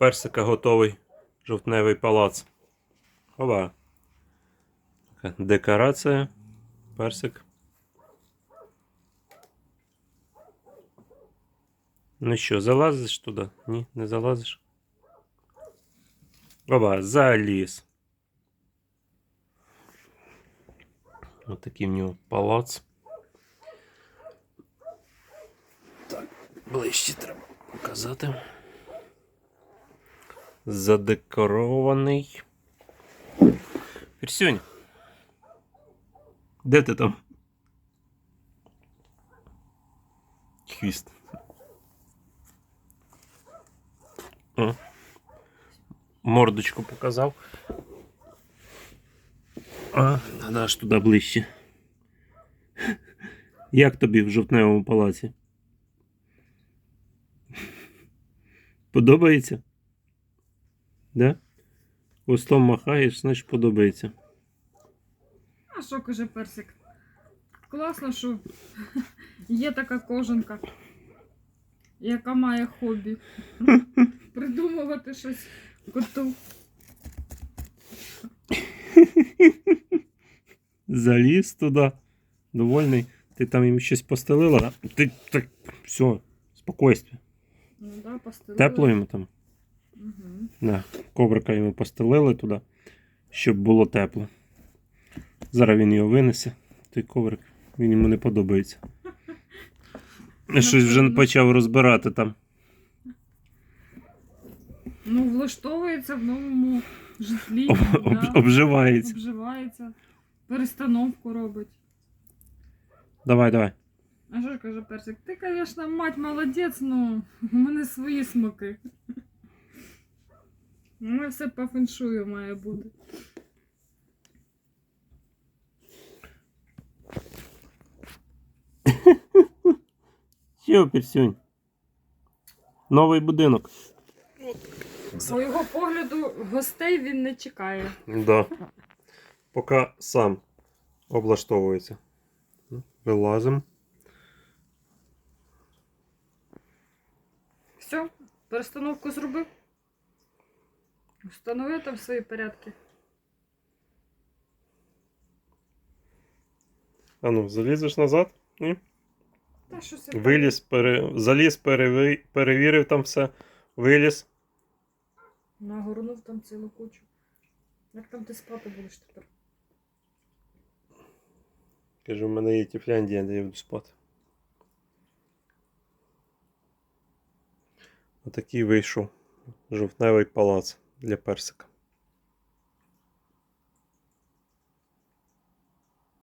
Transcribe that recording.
персика готовий жовтневий палац. Ова. Декорація. Персик. Ну що, залазиш туди? Ні, не залазиш. Оба, заліз. Ось такий в нього палац. Так, ближче треба показати. Задекорований. Пірсюнь. Де ти там? Хвіст. О. Мордочку показав. А, треба аж туди ближче. Як тобі в жовтневому палаці? Подобається? Да? Хвостом махаєш, значить подобається. А що каже персик? Класно, що є така кожанка, яка має хобі. Придумувати щось коту. Заліз туди. Довольний. Ти там їм щось постелила? да? Ти так. Все, спокойствие. Ну да, постелили. Тепло йому там. Угу. Да. Коврика йому постелили туди, щоб було тепло. Зараз він його винесе, той коврик. Він йому не подобається. Я Щось вже почав розбирати там. Ну, влаштовується в новому житлі. Об, об, да. обживається. Обживається. Перестановку робить. Давай, давай. А що ж каже персик? Ти, звісно, мать молодець, ну у мене свої смаки. У мене все по феншую має бути. Що, Пірсюнь? Новий будинок. Його погляду, гостей він не чекає. Да. Поки сам облаштовується. Вилазимо. Все, перестановку зробив. Встановив там свої порядки. А ну, залізеш назад? Ні? Та що це? Виліз, пере... заліз, переви... перевірив там все. Виліз. Нагорнув там цілу кучу. Як там ти спати будеш тепер? Каже, у мене є Тіфляндія, де я буду спати. Отакий вийшов жовтневий палац для персика.